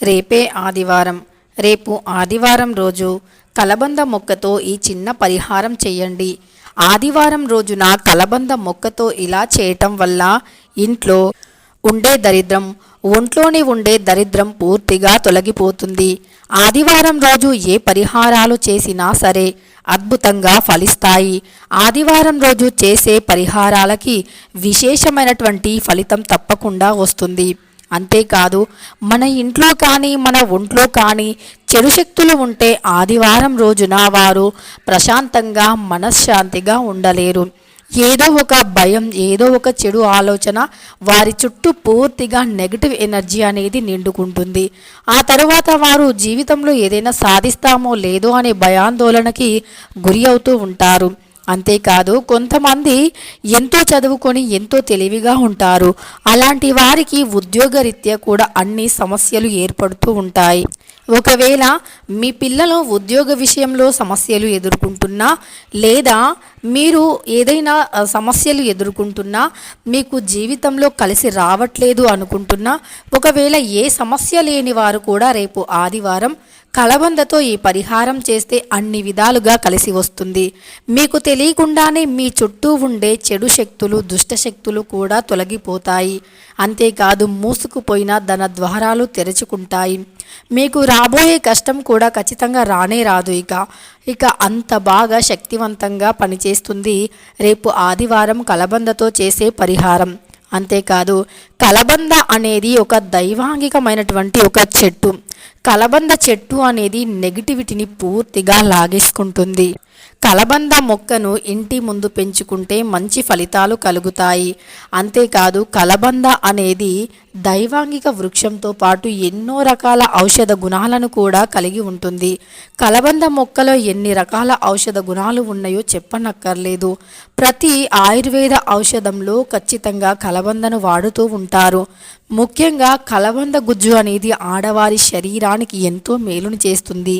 రేపే ఆదివారం. రేపు ఆదివారం రోజు కలబంద మొక్కతో ఈ చిన్న పరిహారం చేయండి. ఆదివారం రోజున కలబంద మొక్కతో ఇలా చేయటం వల్ల ఇంట్లో ఉండే దరిద్రం ఒంట్లోనే ఉండే దరిద్రం పూర్తిగా తొలగిపోతుంది. ఆదివారం రోజు ఏ పరిహారాలు చేసినా సరే అద్భుతంగా ఫలిస్తాయి. ఆదివారం రోజు చేసే పరిహారాలకి విశేషమైనటువంటి ఫలితం తప్పకుండా వస్తుంది. అంతేకాదు మన ఇంట్లో కానీ మన ఒంట్లో కానీ చెడు శక్తులు ఉంటే ఆదివారం రోజున వారు ప్రశాంతంగా మనశ్శాంతిగా ఉండలేరు. ఏదో ఒక భయం ఏదో ఒక చెడు ఆలోచన వారి చుట్టూ పూర్తిగా నెగిటివ్ ఎనర్జీ అనేది నిండుకుంటుంది. ఆ తరువాత వారు జీవితంలో ఏదైనా సాధిస్తామో లేదో అనే భయాందోళనకి గురి అవుతూ ఉంటారు. అంతేకాదు కొంతమంది ఎంతో చదువుకొని ఎంతో తెలివిగా ఉంటారు. అలాంటి వారికి ఉద్యోగరీత్యా కూడా అన్ని సమస్యలు ఏర్పడుతూ ఉంటాయి. ఒకవేళ మీ పిల్లలు ఉద్యోగ విషయంలో సమస్యలు ఎదుర్కొంటున్నా లేదా మీరు ఏదైనా సమస్యలు ఎదుర్కొంటున్నా మీకు జీవితంలో కలిసి రావట్లేదు అనుకుంటున్నా ఒకవేళ ఏ సమస్య లేని వారు కూడా రేపు ఆదివారం కలబందతో ఈ పరిహారం చేస్తే అన్ని విధాలుగా కలిసి వస్తుంది. మీకు తెలియకుండానే మీ చుట్టూ ఉండే చెడు శక్తులు దుష్ట శక్తులు కూడా తొలగిపోతాయి. అంతేకాదు మూసుకుపోయిన ధన ద్వారాలు తెరుచుకుంటాయి. మీకు రాబోయే కష్టం కూడా ఖచ్చితంగా రానే రాదు ఇక. ఇక అంత బాగా శక్తివంతంగా పనిచేస్తుంది రేపు ఆదివారం కలబందతో చేసే పరిహారం. అంతేకాదు కలబంద అనేది ఒక దైవాంగికమైనటువంటి ఒక చెట్టు. కలబంద చెట్టు అనేది నెగిటివిటీని పూర్తిగా లాగేసుకుంటుంది. కలబంద మొక్కను ఇంటి ముందు పెంచుకుంటే మంచి ఫలితాలు కలుగుతాయి. అంతేకాదు కలబంద అనేది దైవాంగిక వృక్షంతో పాటు ఎన్నో రకాల ఔషధ గుణాలను కూడా కలిగి ఉంటుంది. కలబంద మొక్కలో ఎన్ని రకాల ఔషధ గుణాలు ఉన్నాయో చెప్పనక్కర్లేదు. ప్రతి ఆయుర్వేద ఔషధంలో ఖచ్చితంగా కలబందను వాడుతూ ఉంటారు. ముఖ్యంగా కలబంద గుజ్జు అనేది ఆడవారి శరీరానికి ఎంతో మేలును చేస్తుంది.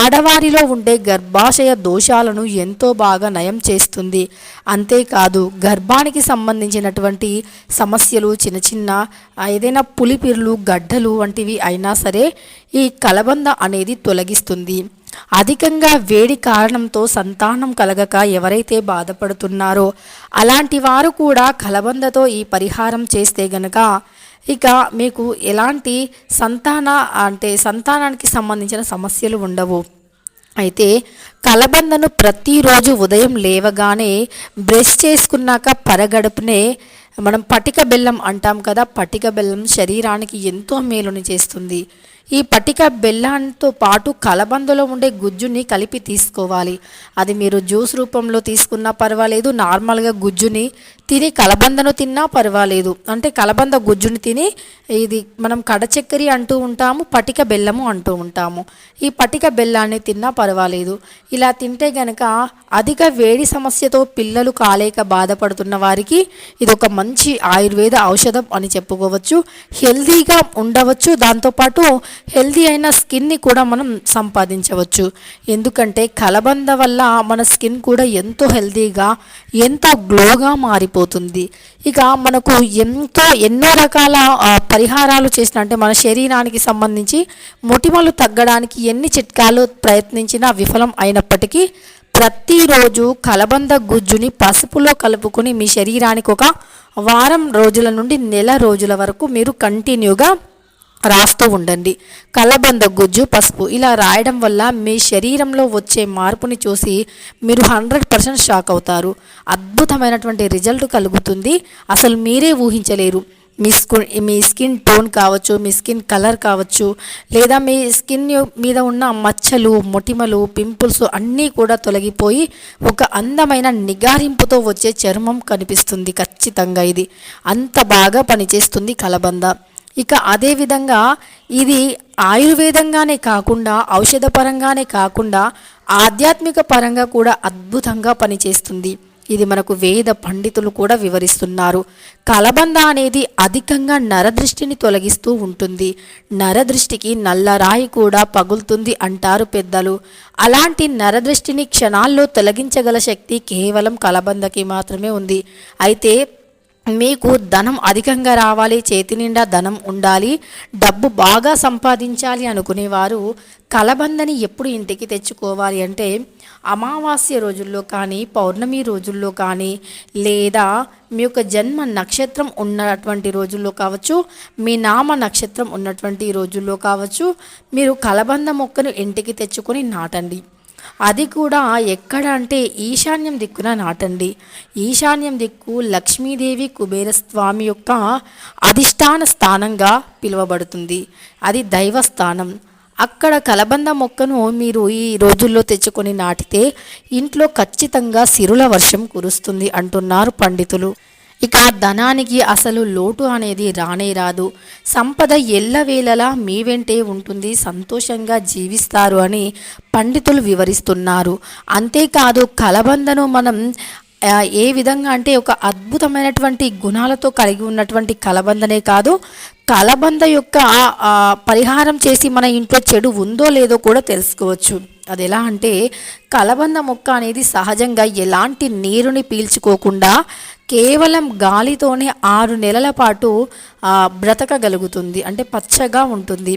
ఆడవారిలో ఉండే గర్భాశయ దోషాలను ఎంతో బాగా నయం చేస్తుంది. అంతేకాదు గర్భానికి సంబంధించినటువంటి సమస్యలు చిన్న చిన్న ఏదైనా పులిపిర్లు గడ్డలు వంటివి అయినా సరే ఈ కలబంద అనేది తొలగిస్తుంది. అధికంగా వేడి కారణంతో సంతానం కలగక ఎవరైతే బాధపడుతున్నారో అలాంటి వారు కూడా కలబందతో ఈ పరిహారం చేస్తే గనక ఇక మీకు ఎలాంటి సంతాన అంటే సంతానానికి సంబంధించిన సమస్యలు ఉండవు. అయితే కలబందను ప్రతిరోజు ఉదయం లేవగానే బ్రష్ చేసుకున్నాక పరగడుపునే మనం పటిక బెల్లం అంటాం కదా పటిక బెల్లం శరీరానికి ఎంతో మేలుని చేస్తుంది. ఈ పటిక బెల్లంతో పాటు కలబందలో ఉండే గుజ్జుని కలిపి తీసుకోవాలి. అది మీరు జ్యూస్ రూపంలో తీసుకున్నా పర్వాలేదు నార్మల్గా గుజ్జుని తిని కలబందను తిన్నా పర్వాలేదు. అంటే కలబంద గుజ్జుని తిని ఇది మనం కడచక్కెరి అంటూ ఉంటాము పటిక బెల్లము అంటూ ఉంటాము. ఈ పటిక బెల్లాన్ని తిన్నా పర్వాలేదు. ఇలా తింటే గనక అధిక వేడి సమస్యతో పిల్లలు కాలేక బాధపడుతున్న వారికి ఇది ఒక మంచి ఆయుర్వేద ఔషధం అని చెప్పుకోవచ్చు. హెల్తీగా ఉండవచ్చు. దాంతోపాటు హెల్దీ అయిన స్కిన్ని కూడా మనం సంపాదించవచ్చు. ఎందుకంటే కలబంద వల్ల మన స్కిన్ కూడా ఎంతో హెల్దీగా ఎంతో గ్లోగా మారిపోతుంది. ఇక మనకు ఎంతో ఎన్నో రకాల పరిహారాలు చేసిన అంటే మన శరీరానికి సంబంధించి మొటిమలు తగ్గడానికి ఎన్ని చిట్కాలు ప్రయత్నించినా విఫలం అయినప్పటికీ ప్రతిరోజు కలబంద గుజ్జుని పసుపులో కలుపుకొని మీ శరీరానికి ఒక వారం రోజుల నుండి నెల రోజుల వరకు మీరు కంటిన్యూగా రాస్తూ ఉండండి. కలబంద గుజ్జు పసుపు ఇలా రాయడం వల్ల మీ శరీరంలో వచ్చే మార్పుని చూసి మీరు హండ్రెడ్ పర్సెంట్ షాక్ అవుతారు. అద్భుతమైనటువంటి రిజల్ట్ కలుగుతుంది. అసలు మీరే ఊహించలేరు. మీ స్కిన్ మీ స్కిన్ టోన్ కావచ్చు మీ స్కిన్ కలర్ కావచ్చు లేదా మీ స్కిన్ మీద ఉన్న మచ్చలు మొటిమలు పింపుల్స్ అన్నీ కూడా తొలగిపోయి ఒక అందమైన నిగారింపుతో వచ్చే చర్మం కనిపిస్తుంది ఖచ్చితంగా ఇది. అంత బాగా పనిచేస్తుంది కలబంద. ఇక అదేవిధంగా ఇది ఆయుర్వేదంగానే కాకుండా ఔషధ పరంగానే కాకుండా ఆధ్యాత్మిక పరంగా కూడా అద్భుతంగా పనిచేస్తుంది. ఇది మనకు వేద పండితులు కూడా వివరిస్తున్నారు. కలబంద అనేది అధికంగా నరదృష్టిని తొలగిస్తూ ఉంటుంది. నరదృష్టికి నల్లరాయి కూడా పగులుతుంది అంటారు పెద్దలు. అలాంటి నరదృష్టిని క్షణాల్లో తొలగించగల శక్తి కేవలం కలబందకి మాత్రమే ఉంది. అయితే మీకు ధనం అధికంగా రావాలి చేతి నిండా ధనం ఉండాలి డబ్బు బాగా సంపాదించాలి అనుకునేవారు కలబందని ఎప్పుడు ఇంటికి తెచ్చుకోవాలి అంటే అమావాస్య రోజుల్లో కానీ పౌర్ణమి రోజుల్లో కానీ లేదా మీ యొక్క జన్మ నక్షత్రం ఉన్నటువంటి రోజుల్లో కావచ్చు మీ నామ నక్షత్రం ఉన్నటువంటి రోజుల్లో కావచ్చు మీరు కలబంద మొక్కను ఇంటికి తెచ్చుకొని నాటండి. అది కూడా ఎక్కడ అంటే ఈశాన్యం దిక్కున నాటండి. ఈశాన్యం దిక్కు లక్ష్మీదేవి కుబేర స్వామి యొక్క అధిష్టాన స్థానంగా పిలువబడుతుంది. అది దైవస్థానం. అక్కడ కలబంద మొక్కను మీరు ఈ రోజుల్లో తెచ్చుకొని నాటితే ఇంట్లో ఖచ్చితంగా సిరుల వర్షం కురుస్తుంది అంటున్నారు పండితులు. ఇక ధనానికి అసలు లోటు అనేది రానే రాదు. సంపద ఎల్లవేళలా మీ వెంటే ఉంటుంది సంతోషంగా జీవిస్తారు అని పండితులు వివరిస్తున్నారు. అంతేకాదు కలబందను మనం ఏ విధంగా అంటే ఒక అద్భుతమైనటువంటి గుణాలతో కలిగి ఉన్నటువంటి కలబందనే కాదు కలబంద యొక్క పరిహారం చేసి మన ఇంట్లో చెడు ఉందో లేదో కూడా తెలుసుకోవచ్చు. అది ఎలా అంటే కలబంద మొక్క అనేది సహజంగా ఎలాంటి నీరుని పీల్చుకోకుండా కేవలం గాలితోనే ఆరు నెలల పాటు బ్రతకగలుగుతుంది. అంటే పచ్చగా ఉంటుంది.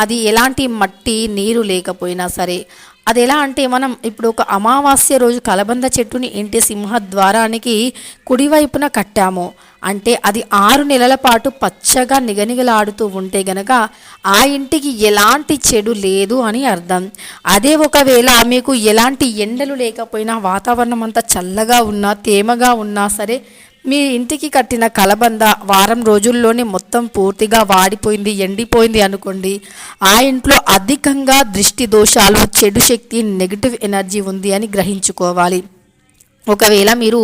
అది ఎలాంటి మట్టి నీరు లేకపోయినా సరే అది ఎలా అంటే మనం ఇప్పుడు ఒక అమావాస్య రోజు కలబంద చెట్టుని ఇంటి సింహద్వారానికి కుడివైపున కట్టాము. అంటే అది ఆరు నెలల పాటు పచ్చగా నిగనిగలాడుతూ ఉంటే గనక ఆ ఇంటికి ఎలాంటి చెడు లేదు అని అర్థం. అదే ఒకవేళ మీకు ఎలాంటి ఎండలు లేకపోయినా వాతావరణం అంతా చల్లగా ఉన్నా తేమగా ఉన్నా సరే మీ ఇంటికి కట్టిన కలబంద వారం రోజుల్లోనే మొత్తం పూర్తిగా వాడిపోయింది ఎండిపోయింది అనుకోండి. ఆ ఇంట్లో అధికంగా దృష్టి దోషాలు చెడు శక్తి నెగిటివ్ ఎనర్జీ ఉంది అని గ్రహించుకోవాలి. ఒకవేళ మీరు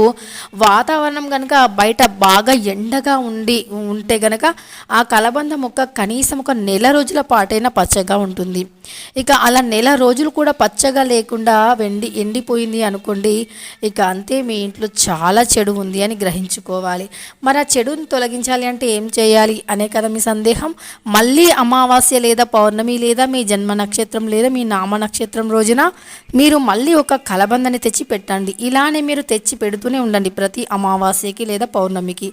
వాతావరణం కనుక బయట బాగా ఎండగా ఉండి ఉంటే గనక ఆ కలబంద మొక్క కనీసం ఒక నెల రోజుల పాటైనా పచ్చగా ఉంటుంది. ఇక అలా నెల రోజులు కూడా పచ్చగా లేకుండా వెండి ఎండిపోయింది అనుకోండి ఇక అంతే మీ ఇంట్లో చాలా చెడు ఉంది అని గ్రహించుకోవాలి. మరి ఆ చెడుని తొలగించాలి అంటే ఏం చేయాలి అనే కదా మీ సందేహం. మళ్ళీ అమావాస్య లేదా పౌర్ణమి లేదా మీ జన్మ నక్షత్రం లేదా మీ నామ నక్షత్రం రోజున మీరు మళ్ళీ ఒక కలబందని తెచ్చి పెట్టండి ఇలానే మీరు తెచ్చి పెడుతూనే ఉండండి ప్రతి అమావాస్యకి లేదా పౌర్ణమికి.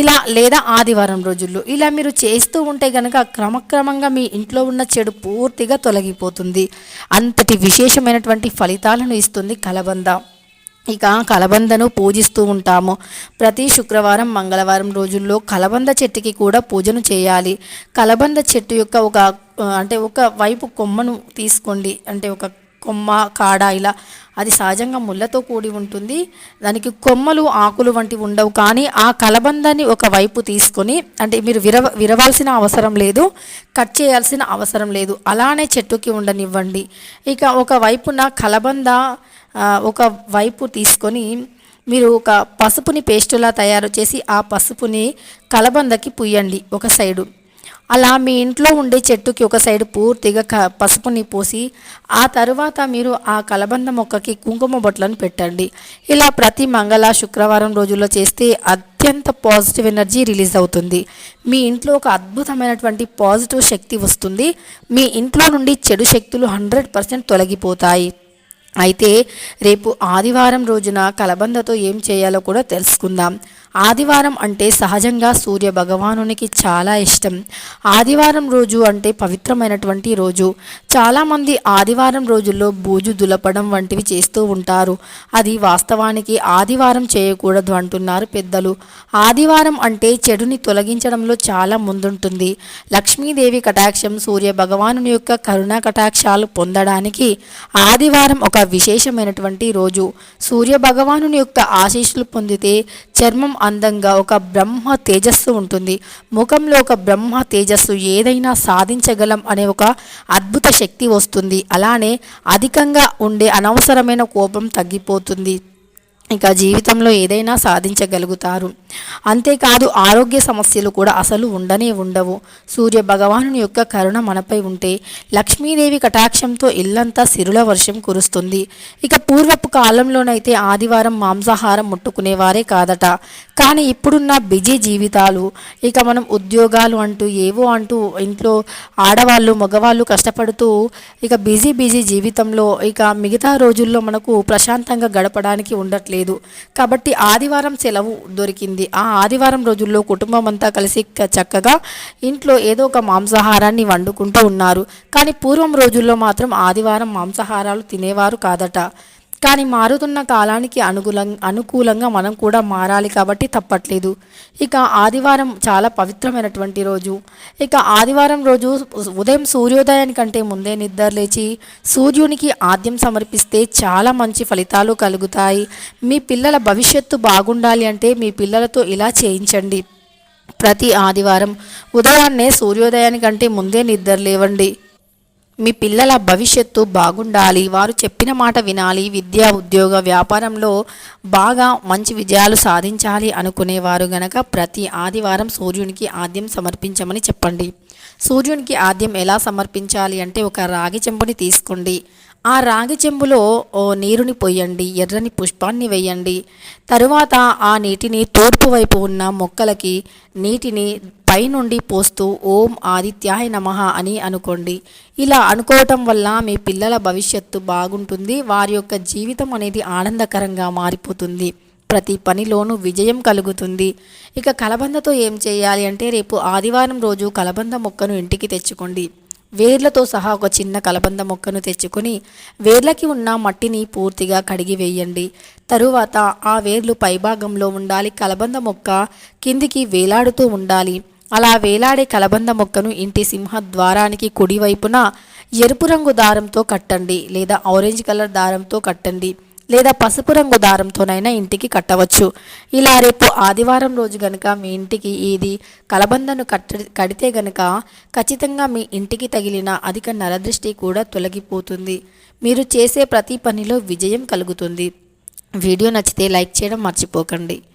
ఇలా లేదా ఆదివారం రోజుల్లో. ఇలా మీరు చేస్తూ ఉంటే కనుక క్రమక్రమంగా మీ ఇంట్లో ఉన్న చెడు పూర్తిగా తొలగిపోతుంది. అంతటి విశేషమైనటువంటి ఫలితాలను ఇస్తుంది కలబంద. ఇక కలబందను పూజిస్తూ ఉంటాము. ప్రతి శుక్రవారం మంగళవారం రోజుల్లో కలబంద చెట్టుకి కూడా పూజను చేయాలి. కలబంద చెట్టు యొక్క ఒక అంటే ఒక వైపు కొమ్మను తీసుకోండి. అంటే ఒక కొమ్మ కాడ ఇలా అది సహజంగా ముళ్ళతో కూడి ఉంటుంది. దానికి కొమ్మలు ఆకులు వంటివి ఉండవు. కానీ ఆ కలబందాన్ని ఒక వైపు తీసుకొని అంటే మీరు విరవ విరవాల్సిన అవసరం లేదు. కట్ చేయాల్సిన అవసరం లేదు. అలానే చెట్టుకి ఉండనివ్వండి. ఇక ఒక వైపున కలబంద ఒక వైపు తీసుకొని మీరు ఒక పసుపుని పేస్టులా తయారు చేసి ఆ పసుపుని కలబందకి పుయ్యండి ఒక సైడు. అలా మీ ఇంట్లో ఉండే చెట్టుకి ఒక సైడ్ పూర్తిగా క పసుపుని పోసి ఆ తరువాత మీరు ఆ కలబంద మొక్కకి కుంకుమ బొట్లను పెట్టండి. ఇలా ప్రతి మంగళ శుక్రవారం రోజుల్లో చేస్తే అత్యంత పాజిటివ్ ఎనర్జీ రిలీజ్ అవుతుంది. మీ ఇంట్లో ఒక అద్భుతమైనటువంటి పాజిటివ్ శక్తి వస్తుంది. మీ ఇంట్లో నుండి చెడు శక్తులు హండ్రెడ్ పర్సెంట్ తొలగిపోతాయి. అయితే రేపు ఆదివారం రోజున కలబందతో ఏం చేయాలో కూడా తెలుసుకుందాం. ఆదివారం అంటే సహజంగా సూర్య భగవానునికి చాలా ఇష్టం. ఆదివారం రోజు అంటే పవిత్రమైనటువంటి రోజు. చాలామంది ఆదివారం రోజుల్లో బూజు దులపడం వంటివి చేస్తూ ఉంటారు. అది వాస్తవానికి ఆదివారం చేయకూడదు అంటున్నారు పెద్దలు. ఆదివారం అంటే చెడుని తొలగించడంలో చాలా ముందుంటుంది. లక్ష్మీదేవి కటాక్షం సూర్య భగవానుని యొక్క కరుణా కటాక్షాలు పొందడానికి ఆదివారం ఒక విశేషమైనటువంటి రోజు. సూర్య భగవానుని యొక్క ఆశీస్సులు పొందితే చర్మం అందంగా ఒక బ్రహ్మ తేజస్సు ఉంటుంది. ముఖంలో ఒక బ్రహ్మ తేజస్సు ఏదైనా సాధించగలం అనే ఒక అద్భుత శక్తి వస్తుంది. అలానే అధికంగా ఉండే అనవసరమైన కోపం తగ్గిపోతుంది. ఇక జీవితంలో ఏదైనా సాధించగలుగుతారు. అంతేకాదు ఆరోగ్య సమస్యలు కూడా అసలు ఉండనే ఉండవు. సూర్య భగవానుని యొక్క కరుణ మనపై ఉంటే లక్ష్మీదేవి కటాక్షంతో ఇల్లంతా సిరుల వర్షం కురుస్తుంది. ఇక పూర్వపు కాలంలోనైతే ఆదివారం మాంసాహారం ముట్టుకునేవారే కాదట. కానీ ఇప్పుడున్న బిజీ జీవితాలు ఇక మనం ఉద్యోగాలు అంటూ ఏవో అంటూ ఇంట్లో ఆడవాళ్ళు మగవాళ్ళు కష్టపడుతూ ఇక బిజీ బిజీ జీవితంలో ఇక మిగతా రోజుల్లో మనకు ప్రశాంతంగా గడపడానికి ఉండట్లేదు. కాబట్టి ఆదివారం సెలవు దొరికింది. ఉంటుంది ఆ ఆదివారం రోజుల్లో కుటుంబం అంతా కలిసి చక్కగా ఇంట్లో ఏదో ఒక మాంసాహారాన్ని వండుకుంటూ ఉన్నారు. కానీ పూర్వం రోజుల్లో మాత్రం ఆదివారం మాంసాహారాలు తినేవారు కాదట. కానీ మారుతున్న కాలానికి అనుకూలం అనుకూలంగా మనం కూడా మారాలి కాబట్టి తప్పట్లేదు. ఇక ఆదివారం చాలా పవిత్రమైనటువంటి రోజు. ఇక ఆదివారం రోజు ఉదయం సూర్యోదయానికంటే ముందే నిద్ర లేచి సూర్యునికి ఆద్యం సమర్పిస్తే చాలా మంచి ఫలితాలు కలుగుతాయి. మీ పిల్లల భవిష్యత్తు బాగుండాలి అంటే మీ పిల్లలతో ఇలా చేయించండి. ప్రతి ఆదివారం ఉదయాన్నే సూర్యోదయానికంటే ముందే నిద్ర లేవండి. మీ పిల్లల భవిష్యత్తు బాగుండాలి వారు చెప్పిన మాట వినాలి విద్య ఉద్యోగ వ్యాపారంలో బాగా మంచి విజయాలు సాధించాలి అనుకునేవారు గనక ప్రతి ఆదివారం సూర్యునికి ఆద్యం సమర్పించమని చెప్పండి. సూర్యునికి ఆద్యం ఎలా సమర్పించాలి అంటే ఒక రాగి చెంబుని తీసుకోండి. ఆ రాగి చెంబులో ఓ నీరుని పొయ్యండి ఎర్రని పుష్పాన్ని వేయండి. తరువాత ఆ నీటిని తూర్పు వైపు ఉన్న మొక్కలకి నీటిని పైనుండి పోస్తూ ఓం ఆదిత్యాయ నమః అని అనుకోండి. ఇలా అనుకోవటం వల్ల మీ పిల్లల భవిష్యత్తు బాగుంటుంది వారి యొక్క జీవితం అనేది ఆనందకరంగా మారిపోతుంది. ప్రతి పనిలోనూ విజయం కలుగుతుంది. ఇక కలబందతో ఏం చేయాలి అంటే రేపు ఆదివారం రోజు కలబంద మొక్కను ఇంటికి తెచ్చుకోండి. వేర్లతో సహా ఒక చిన్న కలబంద మొక్కను తెచ్చుకొని వేర్లకి ఉన్న మట్టిని పూర్తిగా కడిగి వేయండి. తరువాత ఆ వేర్లు పైభాగంలో ఉండాలి. కలబంద మొక్క కిందికి వేలాడుతూ ఉండాలి. అలా వేలాడే కలబంద మొక్కను ఇంటి సింహ ద్వారానికి కుడివైపున ఎరుపు రంగు దారంతో కట్టండి లేదా ఆరెంజ్ కలర్ దారంతో కట్టండి. లేదా పసుపు రంగు దారంతోనైనా ఇంటికి కట్టవచ్చు. ఇలా రేపు ఆదివారం రోజు గనుక మీ ఇంటికి ఇది కలబందను కట్ట కడితే గనుక ఖచ్చితంగా మీ ఇంటికి తగిలిన అధిక నరదృష్టి కూడా తొలగిపోతుంది. మీరు చేసే ప్రతి పనిలో విజయం కలుగుతుంది. వీడియో నచ్చితే లైక్ చేయడం మర్చిపోకండి.